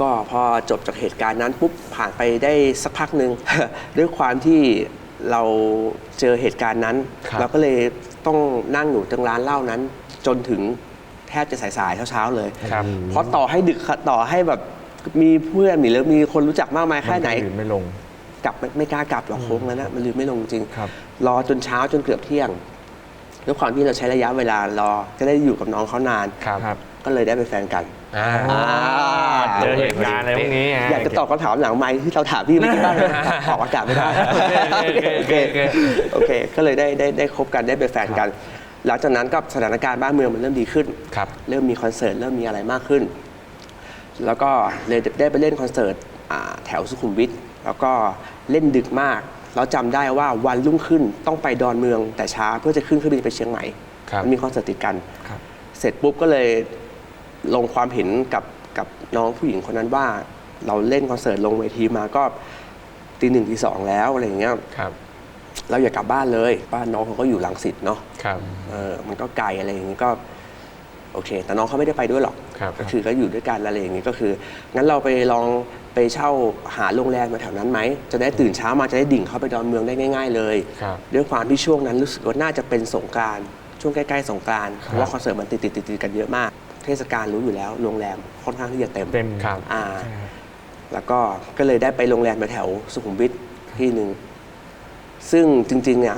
ก็พอจบจากเหตุการณ์นั้นปุ๊บผ่านไปได้สักพักหนึ่ง ด้วยความที่เราเจอเหตุการณ์นั้นครับเราก็เลยต้องนั่งอยู่ตรงร้านเหล้านั้น จนถึงแทบจะสายๆเช้าๆเลย ครับ เพราะต่อให้ดึกต่อให้แบบมีเพื่อนหรือมีคนรู้จักมากมายแค่ไหนมัก็ลืมไม่ลง กลับไม่ไม่กล้ากลับหรอกโค้งนั้นนะมันลืมไม่ลงจริงครับรอจนเช้าจนเกือบเที่ยงด้วยความที่เราใช้ระยะเวลารอจะได้อยู่กับน้องเขานาน ครับครับ ก็เลยได้เป็นแฟนกันอ่า เจอเหตุการณ์อะไรพวกนี้ไงอยากจะตอบคำถามหลังไมค์ที่เราถามพี่เมื่อกี้บ้างนะออกอากาศไม่ได้โอเคโอเคโอเค ก็เลยได้ได้ได้คบกันได้เป็นแฟนกัน หลังจากนั้นก็สถานการณ์บ้านเมืองมันเริ่มดีขึ้น ครับ เริ่มมีคอนเสิร์ตเริ่มมีอะไรมากขึ้น แล้วก็เลยได้ไปเล่นคอนเสิร์ตอ่าแถวสุขุมวิทแล้วก็เล่นดึกมากแล้วจำได้ว่าวันรุ่งขึ้นต้องไปดอนเมืองแต่เช้าเพื่อจะขึ้นเครื่องบินไปเชียงใหม่ครับ มันมีคอนเสิร์ตติดกัน ครับ เสร็จปุ๊บก็เลย ลงความเห็นกับกับน้องผู้หญิงคนนั้นว่า เราเล่นคอนเสิร์ตลงเวทีมาก็ตีหนึ่งตีสองแล้วอะไรอย่างเงี้ยครับ เราอย่ากลับบ้านเลย บ้านน้องเขาก็อยู่ลังสิตเนาะครับ เออมันก็ไกลอะไรอย่างงี้ก็ โอเค แต่น้องเขาไม่ได้ไปด้วยหรอกครับก็คือก็อยู่ด้วยกันอะไรอย่างงี้ก็คือ งั้นเราไปลองไปเช่าหาโรงแรมมาแถวนั้นไหม จะได้ตื่นเช้ามาจะได้ดิ่งเข้าไปดอนเมืองได้ง่าย ๆ เลยครับด้วยความที่ช่วงนั้นรู้สึกว่าน่าจะเป็นสงกรารช่วงใกล้ๆสงกรารเพราะว่าคอนเสิร์ตมันติดติดติดติดกันเยอะมาก เทศกาลรู้อยู่แล้ว โรงแรมค่อนข้างที่จะเต็ม เต็มครับ อ่า ใช่ครับ แล้วก็ก็เลยได้ไปโรงแรมแถวสุขุมวิทที่หนึ่งซึ่งจริงๆเนี่ย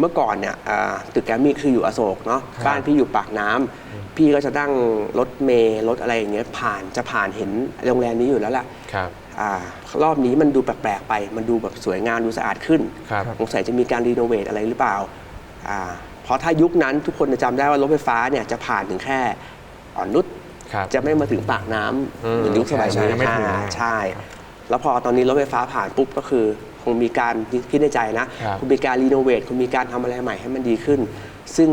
เมื่อก่อนเนี่ยอ่าตึกแกรมมี่คืออยู่อโศกเนาะบ้านพี่อยู่ปากน้ำพี่ก็จะนั่งรถเมล์รถอะไรอย่างเงี้ยผ่านจะผ่านเห็นโรงแรมนี้อยู่แล้วล่ะครับอารอบนี้มันดูแปลกๆไป มันดูแบบสวยงามดูสะอาดขึ้น ครับ สงสัยจะมีการรีโนเวทอะไรหรือเปล่าอ่า เพราะถ้ายุคนั้นทุกคนจะจำได้ว่ารถไฟฟ้าเนี่ยจะผ่านถึงแค่ อ่อนนุชครับจะไม่มาถึงปากน้ำอืมเหมือนยุคสมัยใช่นี้ยังไม่ถึงอ่าใช่ แล้วพอตอนนี้รถไฟฟ้าผ่านปุ๊บก็คือคงมีการคิดในใจนะครับ คงมีการรีโนเวทคงมีการทำอะไรใหม่ให้มันดีขึ้น ซึ่ง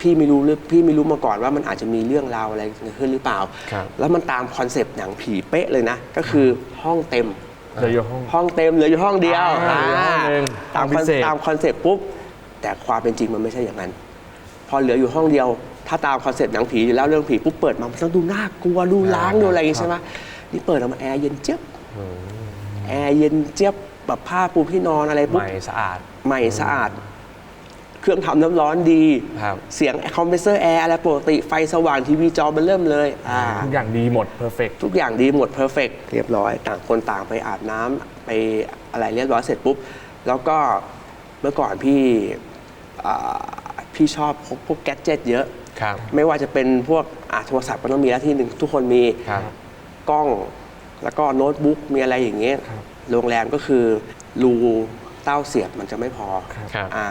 พี่ไม่รู้หรือพี่ไม่รู้มาก่อนว่ามันอาจจะมีเรื่องราวอะไรขึ้นหรือเปล่า ครับ แล้วมันตามคอนเซปต์หนังผีเป๊ะเลยนะ ก็คือห้องเต็มเหลืออยู่ห้อง ห้องเต็มเหลืออยู่ห้องเดียวอ่าเหลือห้องหนึ่งตามห้องพิเศษ ตามคอนเซปต์ปุ๊บ แต่ความเป็นจริงมันไม่ใช่อย่างนั้น พอเหลืออยู่ห้องเดียว ถ้าตามคอนเซปต์หนังผีแล้วเรื่องผีปุ๊บเปิดมามันต้องดูน่ากลัวดูล้างดูอะไรอย่างงี้ใช่ไหมนี่เปิดออกมาแอร์เย็นเจี๊ยบแอร์เย็นเจี๊ยบแบบผ้าปูที่นอนอะไรใหปุ๊บม่สะอาดใหม่สะอาด เครื่องทำน้ำร้อนดีครับเสียงคอมเพรสเซอร์แอร์อะไรปกติไฟสว่างทีวีจอมันเริ่มเลยอ่าทุกอย่างดีหมดเพอร์เฟกทุกอย่างดีหมดเพอร์เฟกเรียบร้อย ต่างคนต่างไปอาบน้ำไปอะไรเรียบร้อยเสร็จปุ๊บ แล้วก็เมื่อก่อนพี่อ่าพี่ชอบพกพวกแกดเจิตเยอะ ครับไม่ว่าจะเป็นพวกอะโทรศัพท์ก็ต้องมีแล้วที่หนึ่งทุกคนมีครับ กล้องแล้วก็โน้ตบุ๊กมีอะไรอย่างเงี้ยครับโรงแรมก็คือรูเต้าเสียบมันจะไม่พอครับ อ่า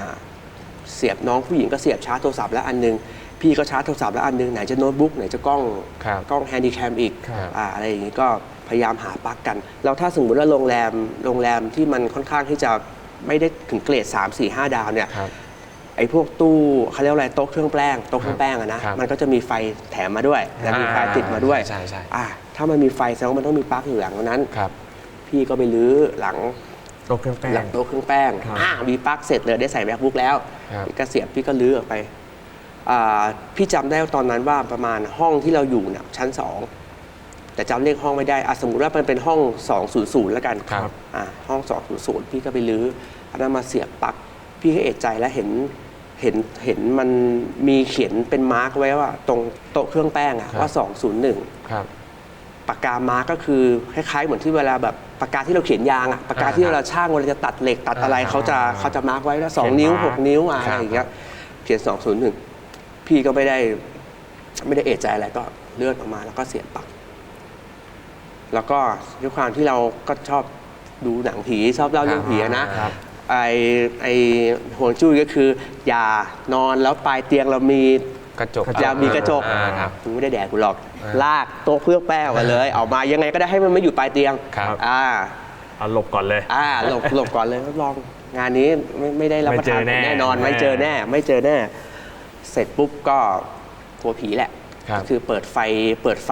เสียบน้องผู้หญิงก็เสียบชาร์จโทรศัพท์แล้วอันหนึง พี่ก็ชาร์จโทรศัพท์แล้วอันหนึงไหนจะโน้ตบุ๊กไหนจะกล้องครับกล้องแฮนดี้แคมอีกครับอ่าอะไรอย่างนี้ก็พยายามหาปลั๊กกัน แล้วถ้าสมมติว่าโรงแรมโรงแรมที่มันค่อนข้างที่จะไม่ได้ถึงเกรด 3 4 5 ดาวเนี่ย ครับ ไอ้พวกตู้เขาเรียกว่าอะไรโต๊ะเครื่องแป้งโต๊ะเครื่องแป้งอะนะครับมันก็จะมีไฟแถมมาด้วยแล้วมีไฟติดมาด้วยใช่ใช่ อ่าถ้ามันมีไฟแสดงว่ามันต้องมีปลั๊กอยู่หลังนั้น ครับพี่ก็ไปรื้อหลังโต๊ะเครื่องแป้หลัง งโต๊ะเครื่องแป้งครับอ่ามีปลั๊กเสร็จเลยได้ใส่ macbook แล้วครับ พี่ก็เสียบพี่ก็ลื้อออกไปอ่าพี่จำได้ว่าตอนนั้นว่าประมาณห้องที่เราอยู่เนี่ยชั้นสองแต่จำเลขห้องไม่ได้อะสมมุติว่ามันเป็นห้อง 200แล้วกันครับ อ่าห้อง 200พี่ก็ไปลื้ออันนั้นมาเสียบปลั๊ก พี่ก็เอะใจแล้วเห็นเห็นเห็นมันมีเขียนเป็นมาร์กไว้ว่า ตรงโต๊ะเครื่องแป้งอะครับว่า 201 ครับ ปากกามาร์กก็คือคล้ายๆ เหมือนที่เวลาแบบปากกาที่เราเขียนยางอะปากกาอ่าที่เวลาช่างเวลาจะตัดเหล็กตัดอะไรอ่าเขาจะเขาจะมาร์กไว้แล้วสองเขียนนิ้วมาร์คหกนิ้วอะคอะรับไรอย่างเงี้ยเขียนสองศูนย์หนึ่งพี่ก็ไม่ได้ ไม่ได้เอะใจอะไรก็เลื่อนออกมาแล้วก็เสียบปลักแล้วก็ด้วยความที่เราก็ชอบดูหนังผีชอบเล่าเรื่องผีอะนะครับ ไอไอห่วงจุ้ยก็คือ อย่านอนแล้วปลายเตียงเรามีกระจกอย่ามีกระจกอ่าครับมึงไม่ได้แดกกูหรอกอ่าลากโต๊ะเครื่องแป้งมาเลย ออกมายังไงก็ได้ให้มันไม่อยู่ปลายเตียงครับ อ่า เอาหลบก่อนเลย อ่าหลบหลบก่อนเลยรับรองงานนี้ไม่ไม่ได้รับประทานไม่เจอแน่ แน่นอนไม่เจอแน่ ไม่เจอแน่ เสร็จปุ๊บก็กลัวผีแหละครับคือเปิดไฟเปิดไฟ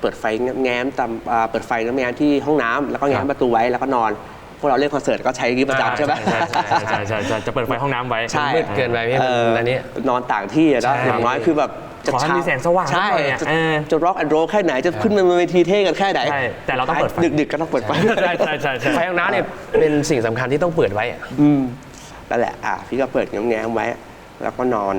เปิดไฟแง้มๆตามอ่าเปิดไฟแง้มๆที่ห้องน้ำแล้วก็แง้ครัมบประตูไว้แล้วก็นอน พวกเราเล่นคอนเสิร์ตก็ใช้อย่างนี้ประจำใช่ไหม ใช่ใช่ใช่ใช่ใช่ใช่จะเปิดไฟห้องน้ำไว้ ใช่ มืดเกินไปพี่มันเอออันนี้ นอนต่างที่อะเนาะใช่อย่างน้อยคือแบบจะขอให้มีแสงสว่างใช่หน่อยอะจะเออจะร็อกแอนด์โรแค่ไหนจะขึ้นมาบนเวทีเท่กันแค่ไหนใช่แต่เราต้องเปิดไฟ ดึกๆก็ต้องเปิดไฟ ใช่ใช่ใช่ใช่ไฟของน้าเนี่ยเป็นสิ่งสำคัญที่ต้องเปิดไว้อะ อืมนั่นแหละ อะ พี่ก็เปิดแง้มๆไว้ แล้วก็นอน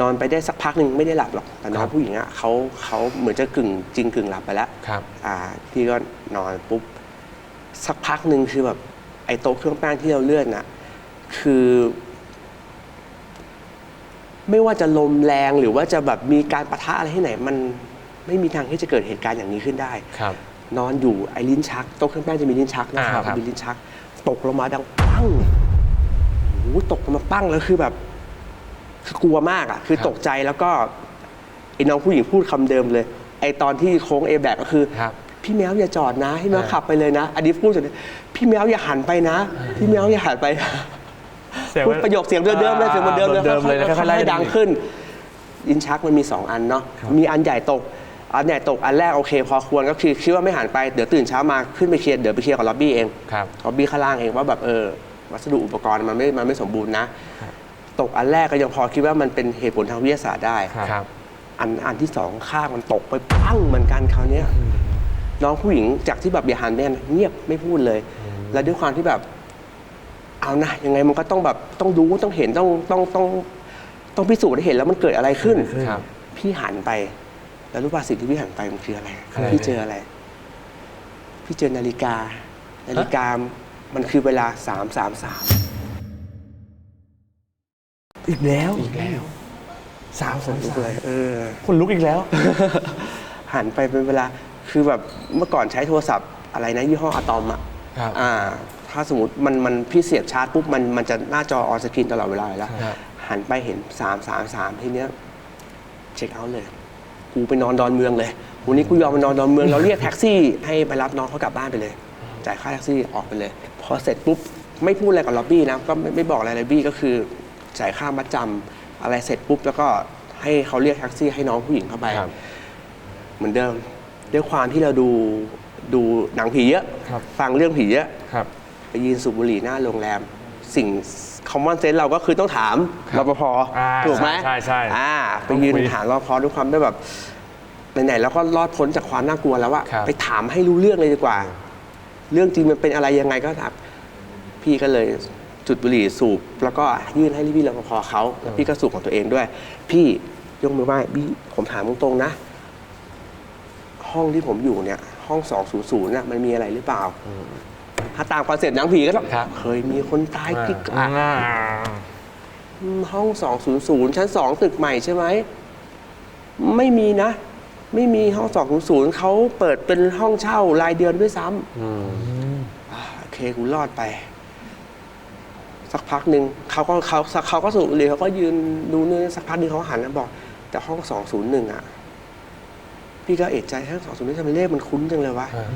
นอนไปได้สักพักหนึ่งไม่ได้หลับหรอก แต่น้องผู้หญิงอะเขาเขาเหมือนจะกึ่งจริงกึ่งหลับไปแล้วครับ อ่า พี่ก็นอนปุ๊บ สักพักหนึ่งคือแบบไอ้โต๊ะเครื่องแป้งที่เราเลื่อนน่ะคือ ไม่ว่าจะลมแรงหรือว่าจะแบบมีการประทะอะไรที่ไหน มันไม่มีทางที่จะเกิดเหตุการณ์อย่างนี้ขึ้นได้ ครับ นอนอยู่ไอ้ลิ้นชักโต๊ะเครื่องแป้งจะมีลิ้นชักนะครับอ่าครับ มีลิ้นชัก ตกลงมาดังปั้งโอ้โหตกลงมาปั้งแล้วคือแบบคือกลัวมากอะ คือตกใจแล้วก็ไอ้น้องผู้หญิงพูดคำเดิมเลย ไอ้ตอนที่โค้งเอแบกก็คือ ครับ พี่แมวอย่าจอดนะพี่แมวอ่าขับไปเลยนะ อันนี้พูดจนพี่แมวอย่าหันไปนะ พี่แมวอย่าหันไปนะเสียงพูดประโยคเสียงเดิมๆเลยเสียงเหมือนเดิมเลยเดิมเลยค่ค่ออยยๆไล่ๆดังขึ้นลิ้นชักมันมีสองอันเนาะมีอันใหญ่ตกอันใหญ่ตกอันแรกโอเค พอควรก็คือคิดว่าไม่หันไปเดี๋ยวตื่นเช้ามาขึ้นไปเคลียร์เดี๋ยวไปเคลียร์กับล็อบบี้เองครับล็อบบี้ข้างล่างเองว่าแบบเออวัสดุอุปกรณ์มันไม่มันไม่สมบูรณ์นะ ตกอันแรกก็ยังพอคิดว่ามันเป็นเหตุผลทางวิทยาศาสตร์ได้ครับอันอันที่สองข้างมันตกไปปั้งเหมือนกันคราวเนี้ย น้องผู้หญิงจากที่แบบอย่าหันไปนั่นเงียบไม่พูดเลย แล้วด้วยความที่แบบ เอานะยังไงมันก็ต้องแบบต้องรู้ต้องเห็นต้องต้องต้องต้องพิสูจน์ให้เห็นแล้วมันเกิดอะไรขึ้นครับพี่หันไป แล้วรู้ป่ะสิ่งที่พี่หันไปมันคืออะไรอะไรพี่เจออะไร พี่เจอนาฬิกา นาฬิกามันคือเวลาสามสามสามอีกแล้วอีกแล้วสามสามรู้สามเลยเออคนลุกอีกแล้ว หันไปเป็นเวลา คือแบบเมื่อก่อนใช้โทรศัพท์อะไรนะยี่ห้ออะตอมอะครับอ่าถ้าสมมติมันมันพี่เสียบชาร์จปุ๊บมันมันจะหน้าจอออนสกรีนตลอดเวลาอยู่แล้วครับ หันไปเห็นสามสามสามทีเนี้ยเช็คเอาท์เลย กูไปนอนดอนเมืองเลย วันนี้กูยอมไปนอนดอนเมืองเราเรียกแท็กซี่ให้ไปรับน้องเขากลับบ้านไปเลย จ่ายค่าแท็กซี่ออกไปเลย พอเสร็จปุ๊บไม่พูดอะไรกับล็อบบี้นะ ก็ไม่ไม่บอกอะไรล็อบบี้ก็คือจ่ายค่ามัดจำอะไรเสร็จปุ๊บแล้วก็ให้เขาเรียกแท็กซี่ให้น้องผู้หญิงเข้าไป ครับ เหมือนเดิม ด้วยความที่เราดูดูหนังผีเยอะ ครับฟังเรื่องผีเยอะ ครับ ไปยืนสูบบุหรี่หน้าโรงแรม สิ่งคอมมอนเซนส์เราก็คือต้องถามรปภอ่าถูกไหมใช่ใช่ใช่อ่าไปต้องยืนคุยถามรปภด้วยความได้แบบไหนๆแล้วก็รอดพ้นจากความน่ากลัวแล้วอะครับ ไปถามให้รู้เรื่องเลยดีกว่า เรื่องจริงมันเป็นอะไรยังไงก็ถามพี่ก็เลยจุดบุหรี่สูบ แล้วก็ยื่นให้พี่รปภเขาแล้วพี่ก็สูบของตัวเองด้วย พี่ยกมือไหว้พี่ผมถามตรงๆนะ ห้องที่ผมอยู่เนี่ย ห้อง 200น่ะมันมีอะไรหรือเปล่า ถ้าตามคอนเซ็ปต์หนังผีก็ต้องครับ เคยมีคนตายกิ๊กอ่าอะ อืมห้อง 200 ชั้น 2 ตึกใหม่ใช่ไหม ไม่มีนะ ไม่มีห้อง 200 เขาเปิดเป็นห้องเช่ารายเดือนด้วยซ้ำอืมอ่าโอเคกูรอดไป สักพักหนึ่งเขาก็เขาเขาก็สูบบุหรี่เขาก็ยืนดูเนื้อสักพักหนึ่งเขาหันมาบอก แต่ห้อง 201 อะ พี่ก็เอะใจห้อง201ทำไมเลขมันคุ้นจังเลยวะอ่า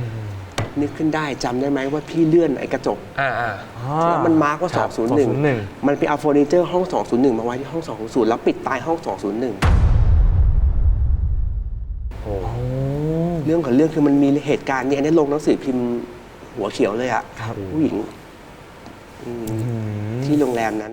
นึกขึ้นได้จำได้ไหมว่าพี่เลื่อนไอ้กระจก อ่าอ่า แล้วมันมาร์กว่า ครับ201 201 มันไปเอาเฟอร์นิเจอร์ห้อง 201 มาไว้ที่ห้อง 200 แล้วปิดตายห้อง 201 โอ้เรื่องของเรื่องคือมันมีเหตุการณ์นี้อันนี้ลงหนังสือพิมพ์หัวเขียวเลยอะครับ ผู้หญิงอืมที่โรงแรมนั้น